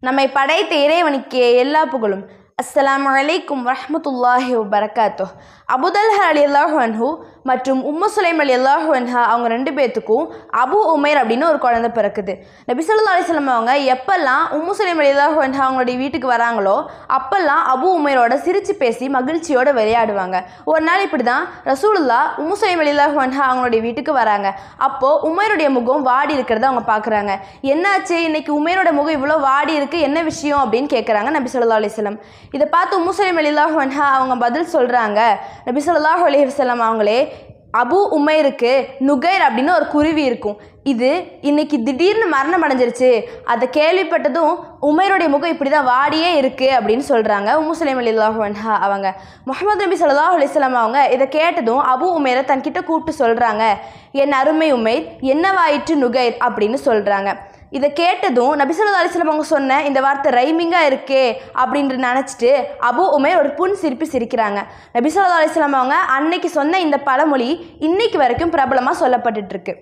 நம்மை படைத்த இறைவனுக்கே எல்லா புகழும். அஸ்ஸலாமு அலைக்கும் வரமத்துல்லாஹி வரகாத்தோ அபுதல்ஹா அலி அல்லாஹன்ஹு மற்றும் உம்மு சுலைம் அலி அல்லாஹன்ஹா அவங்க ரெண்டு பேர்த்துக்கும் அபு உமேர் அப்படின்னு ஒரு குழந்தை பிறக்குது. நபிசல்லா அலிஸ்லாம் அவங்க எப்பெல்லாம் உம்மு சுலைம் அலி அல்லாஹன்ஹா அவங்களுடைய வீட்டுக்கு வராங்களோ அப்பெல்லாம் அபு உமேரோட சிரித்து பேசி மகிழ்ச்சியோட விளையாடுவாங்க. ஒரு நாள் இப்படி தான் ரசூலுல்லா உம்மு சுலைம் அலி அல்லாஹன்ஹா அவங்களுடைய வீட்டுக்கு வராங்க. அப்போது உமேருடைய முகம் வாடி இருக்கிறத அவங்க பார்க்குறாங்க என்னாச்சு? இன்னைக்கு உமேரோட முகம் இவ்வளோ வாடி இருக்கு என்ன விஷயம் அப்படின்னு கேட்குறாங்க நபிசல்லா அலிஸ்லாம் இதை பார்த்து முஸ்லிம் அலிலாஹ் வன்ஹா அவங்க பதில் சொல்கிறாங்க நபி சொல்லாஹ் அலி வஸல்லம் அவங்களே அபு உமைருக்கு நுகைர் அப்படின்னு ஒரு குருவி இருக்கும். இது இன்னைக்கு திடீர்னு மரணம் அடைஞ்சிருச்சு. அதை கேள்விப்பட்டதும் உமையருடைய முகம் இப்படி தான் வாடியே இருக்குது அப்படின்னு சொல்கிறாங்க முஸ்லீம் அலிலாஹ் வன்ஹா அவங்க. முகமது நபி ஸல்லல்லாஹு அலிஸ்லாம் அவங்க இதை கேட்டதும் அபு உமேரை தன்கிட்ட கூப்பிட்டு சொல்கிறாங்க என் அருமை உமைர் என்னவாயிற்று நுகைர்? அப்படின்னு சொல்கிறாங்க இதை கேட்டதும் நபிசல்லா அலிஸ்லாம் அவங்க சொன்ன இந்த வார்த்தை ரைமிங்காக இருக்கே அப்படின்ட்டு நினச்சிட்டு அபு உமேர் ஒரு புன் சிரிப்பு சிரிக்கிறாங்க. நபிசல்லா அலிஸ்லாம் அவங்க அன்னைக்கு சொன்ன இந்த பழமொழி இன்னைக்கு வரைக்கும் பிரபலமாக சொல்லப்பட்டுட்டுருக்கு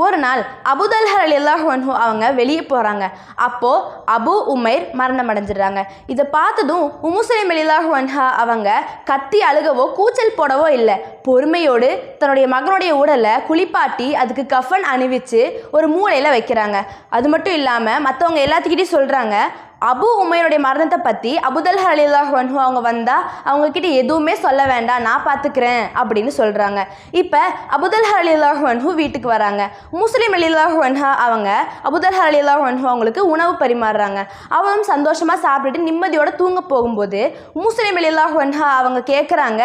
ஒரு நாள் அபுதல்ஹர் அலி அல்லாஹ் அவங்க வெளியே போகிறாங்க அப்போது அபு உமைர் மரணம் அடைஞ்சிடுறாங்க. இதை பார்த்ததும் உமுசலிம் அலி அல்லாஹன்ஹா அவங்க கத்தி அழுகவோ கூச்சல் போடவோ இல்லை. பொறுமையோடு தன்னுடைய மகனுடைய உடலை குளிப்பாட்டி அதுக்கு கஃபன் அணிவிச்சு ஒரு மூலையில் வைக்கிறாங்க. அது மட்டும் இல்லாமல் மற்றவங்க எல்லாத்துக்கிட்டையும் சொல்கிறாங்க அபு உமையனுடைய மரணத்தை பற்றி அபுதல் ஹலிலாஹ் ஹன்ஹு அவங்க வந்தால் அவங்கக்கிட்ட எதுவுமே சொல்ல வேண்டாம் நான் பார்த்துக்கிறேன் அப்படின்னு சொல்கிறாங்க இப்போ அபுதல் ஹலிலாஹ் ஹன்ஹு வீட்டுக்கு வராங்க. முஸ்லீம் அலிலாஹ் ஹன்ஹா அவங்க அபுதல் ஹலிலாஹ் ஹன்ஹு அவங்களுக்கு உணவு பரிமாறுறாங்க. அவங்களும் சந்தோஷமாக சாப்பிட்டுட்டு நிம்மதியோட தூங்க போகும்போது முஸ்லீம் அலிலாஹ் ஹன்ஹா அவங்க கேட்குறாங்க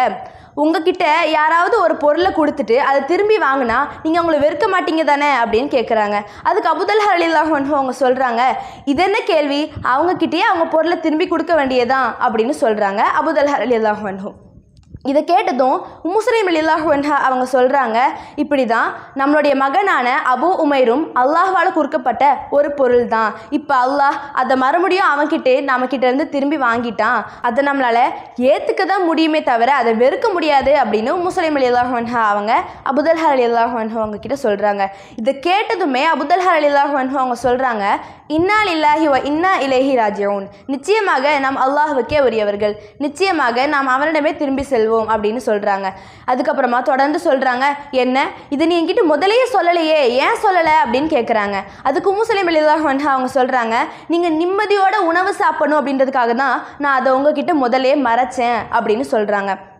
உங்ககிட்ட யாராவது ஒரு பொருளை கொடுத்துட்டு அதை திரும்பி வாங்கினா நீங்கள் அவங்கள வெறுக்க மாட்டீங்க தானே அப்படின்னு கேட்குறாங்க அதுக்கு அபுதல் ஹலில்லாஹ் அவங்க சொல்கிறாங்க இது என்ன கேள்வி? அவங்கக்கிட்டேயே அவங்க பொருளை திரும்பி கொடுக்க வேண்டியதான் அப்படின்னு சொல்கிறாங்க அபுதல் ஹலில்லாஹ் இதை கேட்டதும் முஸ்லீம் அலில்லாஹுவன்ஹா அவங்க சொல்கிறாங்க இப்படி தான் நம்மளுடைய மகனான அபு உமைரும் அல்லாஹால் குறுக்கப்பட்ட ஒரு பொருள் தான் இப்போ அல்லாஹ் அதை மறுபடியும் அவன்கிட்டே நம்மக்கிட்ட இருந்து திரும்பி வாங்கிட்டான். அதை நம்மளால் ஏற்றுக்க தான் முடியுமே தவிர அதை வெறுக்க முடியாது அப்படின்னு முஸ்லீம் அலில்லாஹுவன்ஹா அவங்க அபுதல்ஹர் அலில்லாஹுவன்ஹா அவங்க கிட்ட சொல்கிறாங்க இதை கேட்டதுமே அபுதல்ஹர் அலில்லாஹுவன்ஹா அவங்க சொல்கிறாங்க இன்னா இல்லாஹி வ இன்னா இலேஹி ராஜ்யவுன் நிச்சயமாக நாம் அல்லாஹுக்கே உரியவர்கள். நிச்சயமாக நாம் அவனிடமே திரும்பி செல்வோம். அப்படின்னு சொல்கிறாங்க அதுக்கப்புறமா தொடர்ந்து சொல்கிறாங்க என்ன? இது நீ என்கிட்ட முதலையே சொல்லலையே. ஏன் சொல்லலை? அப்படின்னு கேட்குறாங்க அதுக்கு முஸ்லிம் வந்து அவங்க சொல்கிறாங்க நீங்கள் நிம்மதியோட உணவு சாப்பிடணும் அப்படின்றதுக்காக தான் நான் அதை உங்ககிட்ட முதலே மறைச்சேன் அப்படின்னு சொல்கிறாங்க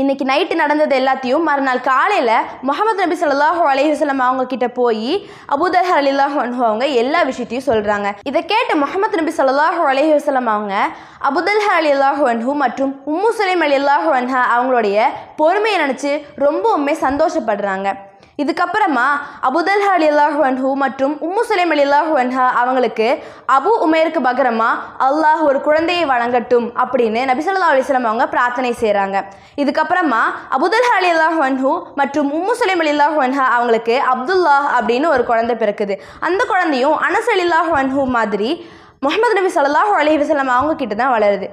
இன்னைக்கு நைட்டு நடந்தது எல்லாத்தையும் மறுநாள் காலையில் முகமது நபி ஸல்லல்லாஹு அலைஹி அவங்க கிட்ட போய் அபூதர் அலில்லாஹ் அவங்க எல்லா விஷயத்தையும் சொல்கிறாங்க இதை கேட்ட முகமது நபி ஸல்லல்லாஹு அலைஹி அவங்க அபுதல் அலில்லாஹு அன்ஹு மற்றும் உம்மு சுலைம் அலில்லாஹு அன்ஹா அவங்களுடைய பொறுமையை நினச்சி ரொம்பவுமே சந்தோஷப்படுறாங்க. இதுக்கப்புறமா அபுதல் அலி அல்லாஹு மற்றும் உம்மு சுலைம் அலி அல்லாஹு அவங்களுக்கு அபு உமேருக்கு பகரமா அல்லாஹ் ஒரு குழந்தையை வழங்கட்டும் அப்படின்னு நபிசல்லா அலிஸ்லாம் அவங்க பிரார்த்தனை செய்கிறாங்க இதுக்கப்புறமா அபுதல் அலி அல்லாஹு மற்றும் உம்மு சுலைம் அலி அல்லாஹு அவங்களுக்கு அப்துல்லாஹ் அப்படின்னு ஒரு குழந்தை பிறக்குது. அந்த குழந்தையும் அனஸ் வன்ஹூ மாதிரி முகமது நபி சல்லாஹூ அலி வசலம் அவங்க கிட்ட தான் வளருது.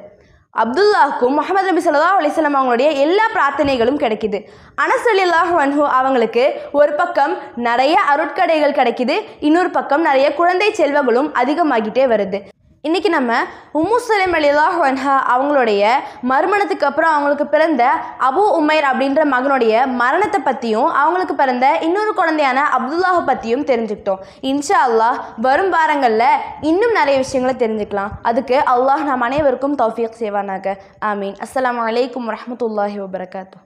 அப்துல்லாவுக்கும் முகமது நபி சொல்லா அலைஹி அவங்களுடைய எல்லா பிரார்த்தனைகளும் கிடைக்குது. அனஸ் வன்ஹு அவங்களுக்கு ஒரு பக்கம் நிறைய அருட்கடைகள் கிடைக்குது இன்னொரு பக்கம் நிறைய குழந்தை செல்வங்களும் அதிகமாகிட்டே வருது. இன்றைக்கி நம்ம உம்மு சலேம் அலிலாஹ் அன்ஹா அவங்களுடைய மறுமணத்துக்கு அப்புறம் அவங்களுக்கு பிறந்த அபு உமைர் அப்படின்ற மகனுடைய மரணத்தை பற்றியும் அவங்களுக்கு பிறந்த இன்னொரு குழந்தையான அப்துல்லாஹை பற்றியும் தெரிஞ்சுக்கிட்டோம். இன்ஷா அல்லாஹ் வரும் வாரங்களில் இன்னும் நிறைய விஷயங்களை தெரிஞ்சுக்கலாம். அதுக்கு அல்லாஹ் நாம் அனைவருக்கும் தௌஃபியக் செய்வானாக. ஆமீன். அஸ்லாம் வலைக்கம் வரமத்துல்லாஹி வபரகாத்தூ